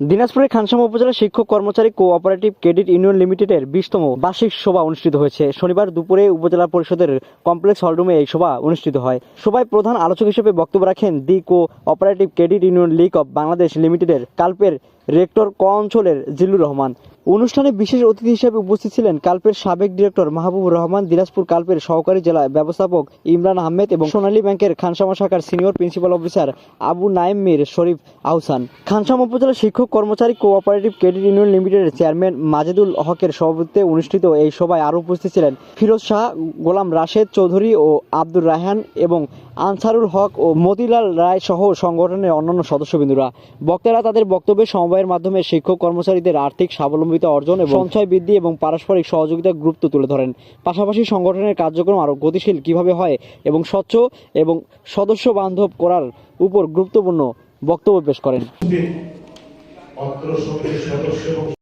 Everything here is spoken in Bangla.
দিনাজপুরের খানসামা উপজেলা শিক্ষক কর্মচারী কোঅপারেটিভ ক্রেডিট ইউনিয়ন লিমিটেডের বিশতম বার্ষিক সভা অনুষ্ঠিত হয়েছে। শনিবার দুপুরে উপজেলা পরিষদের কমপ্লেক্স হলরুমে এই সভা অনুষ্ঠিত হয়। সভায় প্রধান আলোচক হিসেবে বক্তব্য রাখেন the cooperative credit union league of Bangladesh লিমিটেডের কাল্পের রেক্টর ক অঞ্চলের জিল্লুর রহমান। অনুষ্ঠানে বিশেষ অতিথি হিসেবে উপস্থিত ছিলেন কাল্পের সাবেক ডিরেক্টর মাহবুবুর রহমান, দিনাজপুর কাল্পের সহকারী জেলা ব্যবস্থাপক ইমরান আহমেদ এবং সোনালী ব্যাংকের খানসামা শাখার senior principal officer Abu Naim Mir Sharif Ahsan. Khansama উপজেলা শিক্ষক, কর্মচারী, কোঅপারেটিভ ক্রেডিট ইউনিয়ন লিমিটেডের চেয়ারম্যান মাজেদুল হকের সভাপতিত্বে অনুষ্ঠিত এই সভায় আরও উপস্থিত ছিলেন ফিরোজ শাহ, গোলাম রাশেদ চৌধুরী ও আব্দুর রায়হান এবং আনসারুল হক ও মতিলাল রায় সহ সংগঠনের অন্যান্য সদস্যবৃন্দরা। বক্তারা তাদের বক্তব্যে সমবায়ের মাধ্যমে শিক্ষক কর্মচারীদের আর্থিক স্বাবলম্বিতা অর্জন এবং সঞ্চয় বৃদ্ধি এবং পারস্পরিক সহযোগিতার গুরুত্ব তুলে ধরেন। পাশাপাশি সংগঠনের কার্যক্রম আরও গতিশীল কীভাবে হয় এবং স্বচ্ছ এবং সদস্য বান্ধব করার উপর গুরুত্বপূর্ণ বক্তব্য পেশ করেন।